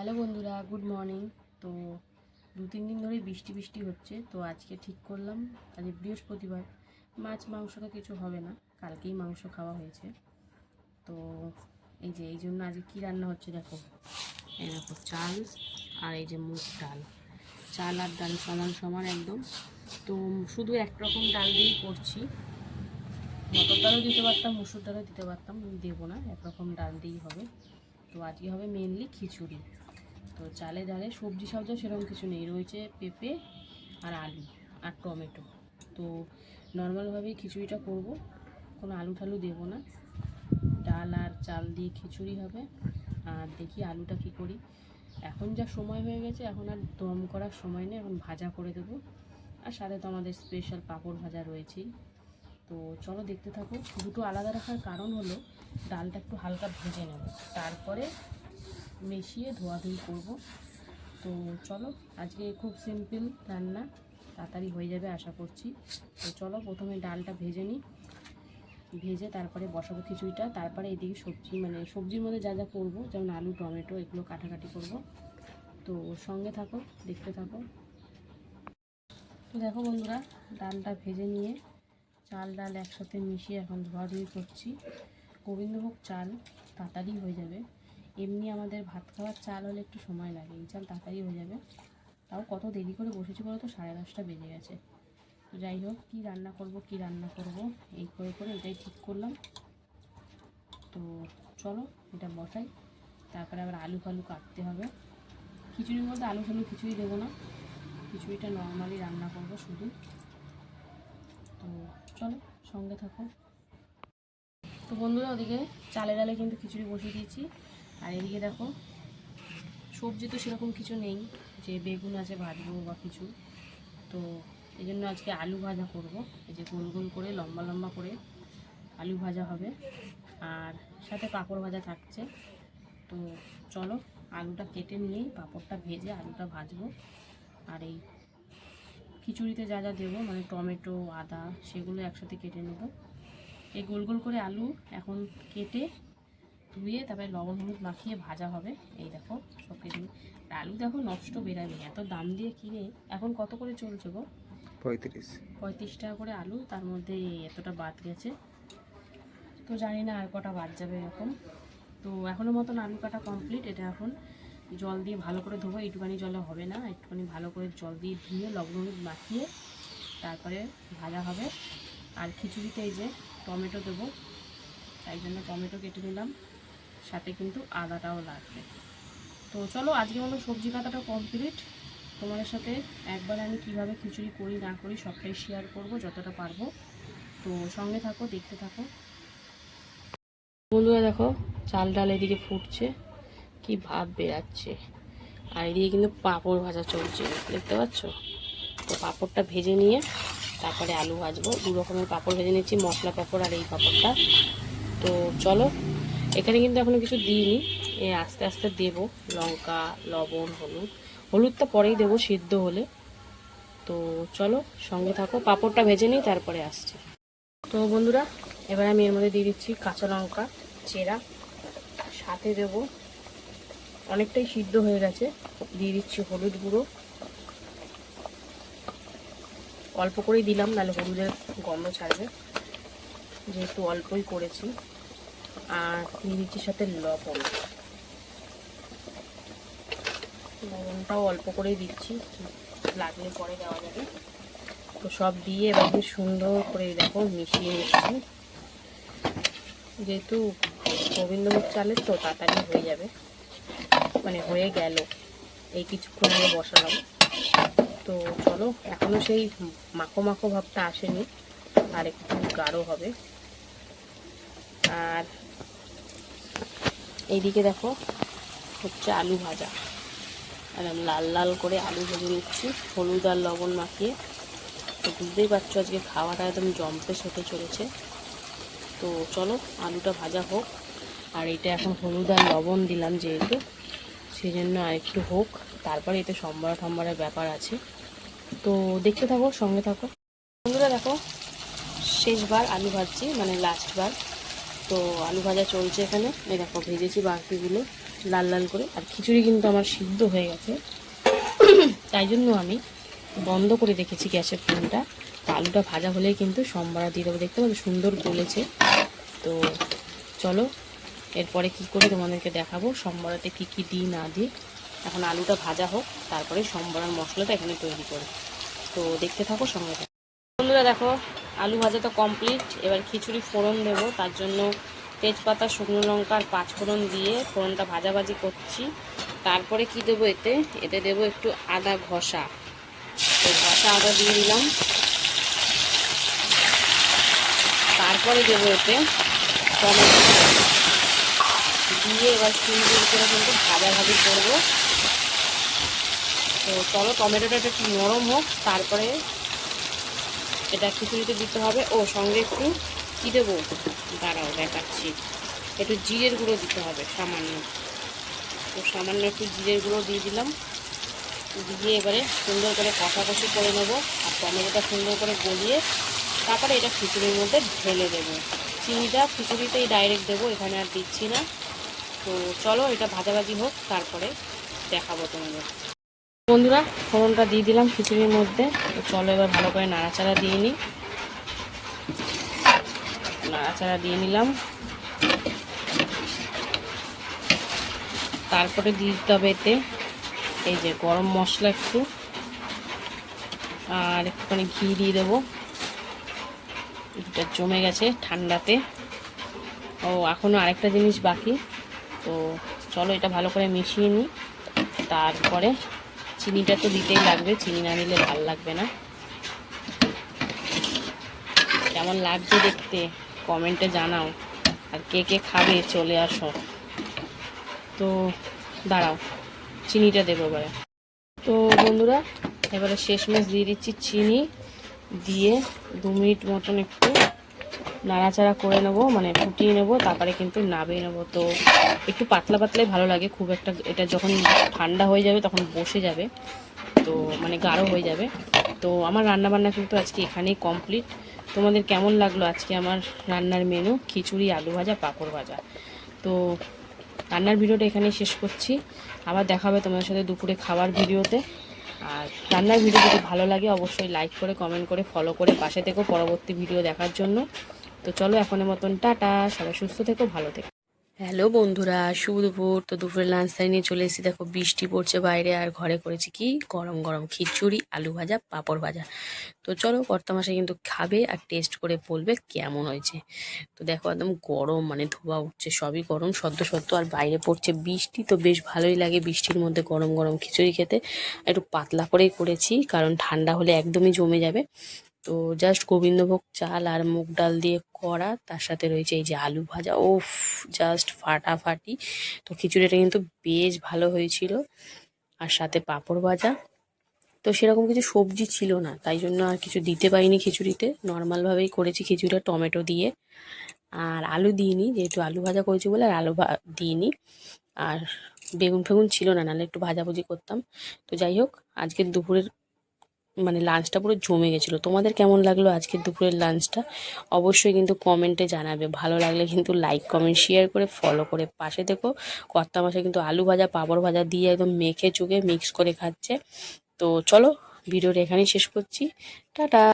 Hello বন্ধুরা good morning তো দু তিন দিন ধরেই বৃষ্টি বৃষ্টি হচ্ছে, তো আজকে ঠিক করলাম। আজকে বৃহস্পতিবার, মাছ, মাংস তো কিছু হবে না, কালকেই মাংস খাওয়া হয়েছে। তো এই যে, এই জন্য আজকে কী রান্না হচ্ছে দেখো। এই দেখো চাল আর এই যে মুগ ডাল। চাল আর ডাল সমান সমান একদম। তো শুধু একরকম ডাল দিয়েই করছি। মটর ডালও দিতে পারতাম, মুসুর ডালও দিতে পারতাম, দেবো না, একরকম ডাল দিয়েই হবে। তো আজকে হবে মেনলি খিচুড়ি। তো চালে ডালে সবজি সবজি সেরকম কিছু নেই। রয়েছে পেঁপে আর আলু আর টমেটো। তো নর্মালভাবেই খিচুড়িটা করব। কোনো আলু ঠালু দেবো না। ডাল আর চাল দিয়ে খিচুড়ি হবে। আর দেখি আলুটা কি করি। এখন যা সময় হয়ে গেছে, এখন আর দম করার সময় নেই। এখন ভাজা করে দেবো। আর সাথে তো আমাদের স্পেশাল পাঁপড় ভাজা রয়েছেই। তো চলো দেখতে থাকো। দুটো আলাদা রাখার কারণ হলো, ডালটা একটু হালকা ভেজে নেব। তারপরে মিশিয়ে ধোয়াধুয়ি করব। তো চলো, আজকে খুব সিম্পল রান্না, তাড়াতাড়ি হয়ে যাবে আশা করছি। তো চলো, প্রথমে ডালটা ভেজে নিই। ভেজে তারপরে বসাবো খিচুড়িটা। তারপরে এদিকে সবজি মানে সবজির মধ্যে যা যা করব, যেমন আলু, টমেটো, এগুলো কাটাকাটি করব। তো সঙ্গে থাকো, দেখতে থাকো। তো দেখো বন্ধুরা, ডালটা ভেজে নিয়ে চাল, ডাল একসাথে মিশিয়ে এখন ধোয়াধুয়ি করছি। গোবিন্দভোগ চাল তাড়াতাড়ি হয়ে যাবে। এমনি আমাদের ভাত খাওয়ার চাল হলে একটু সময় লাগে। এই চাল তাড়াতাড়ি হয়ে যাবে। তাও কত দেরি করে বসেছি বলো তো? সাড়ে দশটা বেজে গেছে। তো যাই হোক, কী রান্না করব, কী রান্না করব, এই করে করে এটাই ঠিক করলাম। তো চলো, এটা বসাই। তারপরে আবার আলু ফালু কাটতে হবে। খিচুড়ির মধ্যে আলু ফালু কিছুই দেবো না। খিচুড়িটা নর্মালি রান্না করব শুধু। তো চলো, সঙ্গে থাকো। তো বন্ধুরা, ওদিকে চালে ডালে কিন্তু খিচুড়ি বসিয়ে দিয়েছি। আর এদিকে দেখো, সবজি তো সেরকম কিছু নেই, যে বেগুন আছে ভাজবো বা কিছু। তো এই জন্য আজকে আলু ভাজা করব। এই যে গোল গোল করে, লম্বা লম্বা করে আলু ভাজা হবে। আর সাথে পাঁপড় ভাজা থাকছে। তো চলো, আলুটা কেটে নিয়েই পাঁপড়টা ভেজে আলুটা ভাজবো। আর এই খিচুড়িতে যা যা দেবো মানে টমেটো, আদা, সেগুলো একসাথে কেটে নেব। এই গোল গোল করে আলু এখন কেটে ধুয়ে তারপরে লবণ হলুদ মাখিয়ে ভাজা হবে। এই দেখো সব। আর আলু দেখো নষ্ট বেরাবে এত দাম দিয়ে কিনে। এখন কত করে চলছে গো? পঁয়ত্রিশ। পঁয়ত্রিশ টাকা করে আলু তার মধ্যে এতটা বাদ গেছে। তো জানি না আর কটা বাদ যাবে এরকম তো এখনও মতন আলু কাটা কমপ্লিট এটা এখন জল দিয়ে ভালো করে ধোবো। একটুখানি জলে হবে না একটুখানি ভালো করে জল দিয়ে ধুয়ে লবণ হলুদ মাখিয়ে তারপরে ভাজা হবে। আর খিচুড়িতে এই যে টমেটো দেবো তাই জন্য টমেটো কেটে নিলাম। সাথে কিন্তু আদাটাও লাগবে। তো চলো, আজকে মতো সবজি কাটাটা কমপ্লিট তোমাদের সাথে একবার আমি কীভাবে খিচুড়ি করি, না করি, সবটাই শেয়ার করব যতটা পারব। তো সঙ্গে থাকো, দেখতে থাকো। বন্ধুরা দেখো, চাল ডাল এদিকে ফুটছে। কি ভাব বেরাচ্ছে আর এদিকে কিন্তু পাঁপড় ভাজা চলছে, দেখতে পাচ্ছ? তো পাঁপড়টা ভেজে নিয়ে তারপরে আলু ভাজবো। দু রকমের পাঁপড় ভেজে নিচ্ছি, মশলা পাঁপড় আর এই পাঁপড়টা। তো চলো এখানে কিন্তু এখনও কিছু দিইনি। আস্তে আস্তে দেবো। লঙ্কা, লবণ, হলুদ। হলুদটা পরেই দেবো সিদ্ধ হলে। তো চলো, সঙ্গে থাকো। পাঁপড়টা ভেজে নিই, তারপরে আসছি। তো বন্ধুরা, এবার আমি এর মধ্যে দিয়ে দিচ্ছি কাঁচা লঙ্কা, চেরা। সাথে দেব, অনেকটাই সিদ্ধ হয়ে গেছে। দিয়ে দিচ্ছি হলুদ গুঁড়ো। অল্প করেই দিলাম, নাহলে হলুদের গন্ধ ছাড়বে। যেহেতু অল্পই করেছি। আর দিয়ে সাথে লবণ। লবণটাও অল্প করেই দিচ্ছি, লাগলে পরে দেওয়া যাবে। তো সব দিয়ে এবার সুন্দর করে দেখো মিশিয়ে নিচ্ছি। যেহেতু গোবিন্দভোগ চালের তো তাড়াতাড়ি হয়ে যাবে মানে হয়ে গেল। এই কিছুক্ষণ আগে বসালাম। তো চলো এখনও সেই মাখো মাখো ভাবটা আসেনি, আর একটু গাঢ় হবে। আর এইদিকে দেখো হচ্ছে আলু ভাজা। আর আমি লাল লাল করে আলু ভেজে নিচ্ছি, হলুদ আর লবণ মাখিয়ে। তো বুঝতেই পারছ আজকে খাওয়াটা একদম জম্পেস হতে চলেছে। তো চলো আলুটা ভাজা হোক। আর এটা এখন হলুদ আর লবণ দিলাম যেহেতু সেই জন্য আর একটু হোক। তারপরে এতে সম্বরা টম্বরের ব্যাপার আছে। তো দেখতে থাকো, সঙ্গে থাকো। বন্ধুরা দেখো, শেষবার আলু ভাজছি মানে লাস্টবার তো আলু ভাজা চলছে এখানে। দেখো, ভেজেছি বাকিগুলো লাল লাল করে। আর খিচুড়ি কিন্তু আমার সিদ্ধ হয়ে গেছে। তাই জন্য আমি বন্ধ করে রেখেছি গ্যাসের ফ্লেমটা। তো আলুটা ভাজা হলেই কিন্তু সম্বারা দিয়ে দেবো। দেখতে পাচ্ছ, সুন্দর গলেছে। তো চলো, এরপরে কি করে তোমাদেরকে দেখাবো? সম্বরাতে কী কী দিই, না দিই। এখন আলুটা ভাজা হোক, তারপরে সম্বরার মশলাটা এখানে তৈরি করি। তো দেখতে থাকো সঙ্গে। বন্ধুরা দেখো আলু ভাজা তো কমপ্লিট এবার খিচুড়ি ফোড়ন দেবো, তার জন্য তেজপাতা, শুকনো লঙ্কা আর পাঁচফোড়ন দিয়ে ফোড়নটা ভাজাভাজি করছি। তারপরে কি দেবো এতে? এতে দেবো একটু আদা ঘষা। তো ঘষা আদা দিয়ে দিলাম। তারপরে দেবো এতে টমেটো। দিয়ে এবার সুন্দর করে কিন্তু ভাজাভাজি করব। তো চলো টমেটোটা একটু নরম হোক, তারপরে এটা খিচুড়িতে দিতে হবে। ও সঙ্গে একটু কী দেবো? দাঁড়াও, দেখাচ্ছি। একটু জিরের গুঁড়ো দিতে হবে, সামান্য। তো সামান্য একটু জিরের গুঁড়ো দিয়ে দিলাম। দিয়ে এবারে সুন্দর করে কষাকষি করে নেব আর টমেটোটা সুন্দর করে গলিয়ে তারপরে এটা খিচুড়ির মধ্যে ঢেলে দেবো। চিনিটা খিচুড়িতেই ডাইরেক্ট দেবো, এখানে আর দিচ্ছি না। তো চলো, এটা ভাজাভাজি হোক, তারপরে দেখাবো তোমাদের। বন্ধুরা ফোড়নটা দিয়ে দিলাম খিচুড়ির মধ্যে। চলো এবার ভালো করে নাড়াচাড়া দিয়ে নিই। নাড়াচাড়া দিয়ে নিলাম। তারপরে দিয়ে দিতে হবে এতে এই যে গরম মশলা একটু। আর একটুখানি ঘি দিয়ে দেবো। এটা জমে গেছে ঠান্ডাতে। ও এখনও আরেকটা জিনিস বাকি। তো চলো এটা ভালো করে মিশিয়ে নিই। তারপরে চিনিটা তো দিতেই লাগবে, চিনি না দিলে ভালো লাগবে না। কেমন লাগছে দেখতে? কমেন্টে জানাও। আর কে কে খাবে, চলে আসো। তো দাঁড়াও, চিনিটা দেবো এবারে। তো বন্ধুরা, এবারে শেষমেশ দিয়ে দিচ্ছি চিনি। দিয়ে দু মিনিট মতন একটু নাড়াচাড়া করে নেব মানে ফুটিয়ে নেব, তারপরে কিন্তু নাবিয়ে নেব। তো একটু পাতলা পাতলাই ভালো লাগে, খুব একটা এটা যখন ঠান্ডা হয়ে যাবে তখন বসে যাবে, তো মানে গাঢ় হয়ে যাবে। তো আমার রান্না বান্না কিন্তু আজকে এখানেই কমপ্লিট। তোমাদের কেমন লাগল আজকে আমার রান্নার মেনু? খিচুড়ি, আলু ভাজা, পাঁপড় ভাজা। তো রান্নার ভিডিওটা এখানেই শেষ করছি। আবার দেখা হবে তোমাদের সাথে দুপুরে খাবার ভিডিওতে। আর রান্নার ভিডিও যদি ভালো লাগে, অবশ্যই লাইক করে কমেন্ট করে ফলো করে পাশে থেকেও পরবর্তী ভিডিও দেখার জন্য। তো চলো এখনের মতন টাটা, সবাই সুস্থ থেকো, ভালো থেকো। হ্যালো বন্ধুরা, শুভ দুপুর। তো দুপুরের লাঞ্চ টাইম নিয়ে চলে এসেছি। দেখো বৃষ্টি পড়ছে বাইরে, আর ঘরে করেছি কি? গরম গরম খিচুড়ি, আলু ভাজা, পাঁপড় ভাজা। তো চলো কর্তামাশাই কিন্তু খাবে আর টেস্ট করে বলবে কেমন হয়েছে। তো দেখো একদম গরম মানে ধোয়া উঠছে, সবই গরম, সদ্য সদ্য। আর বাইরে পড়ছে বৃষ্টি, তো বেশ ভালোই লাগে বৃষ্টির মধ্যে গরম গরম খিচুড়ি খেতে। একটু পাতলা করেই করেছি, কারণ ঠান্ডা হলে একদমই জমে যাবে। তো জাস্ট গোবিন্দভোগ চাল আর মুগ ডাল দিয়ে করা, তার সাথে রয়েছে এই যে আলু ভাজা। ওফ জাস্ট ফাটাফাটি। তো খিচুড়িটা কিন্তু বেশ ভালো হয়েছিল। আর সাথে পাঁপড় ভাজা। তো সেরকম কিছু সবজি ছিল না, তাই জন্য আর কিছু দিতে পারিনি খিচুড়িতে। নর্মালভাবেই করেছি খিচুড়িটা টমেটো দিয়ে। আর আলু দিইনি, যেহেতু আলু ভাজা করেছি বলে আর আলু দিইনি। আর বেগুন ফেগুন ছিল না, নাহলে একটু ভাজাভুজি করতাম। তো যাই হোক আজকের দুপুরের মানে লাঞ্চটা পুরো জমে গেছিল। তোমাদের কেমন লাগল আজকের দুপুরের লাঞ্চটা অবশ্যই কিন্তু কমেন্টে জানাবে। ভালো লাগলে কিন্তু লাইক কমেন্ট শেয়ার করে ফলো করে পাশে দেখো কর্তা মাসে কিন্তু আলু ভাজা, পাঁপড় ভাজা দিয়ে একদম মেখে চুকে মিক্স করে খাচ্ছে। তো চলো ভিডিওটা এখানেই শেষ করছি। টাটা!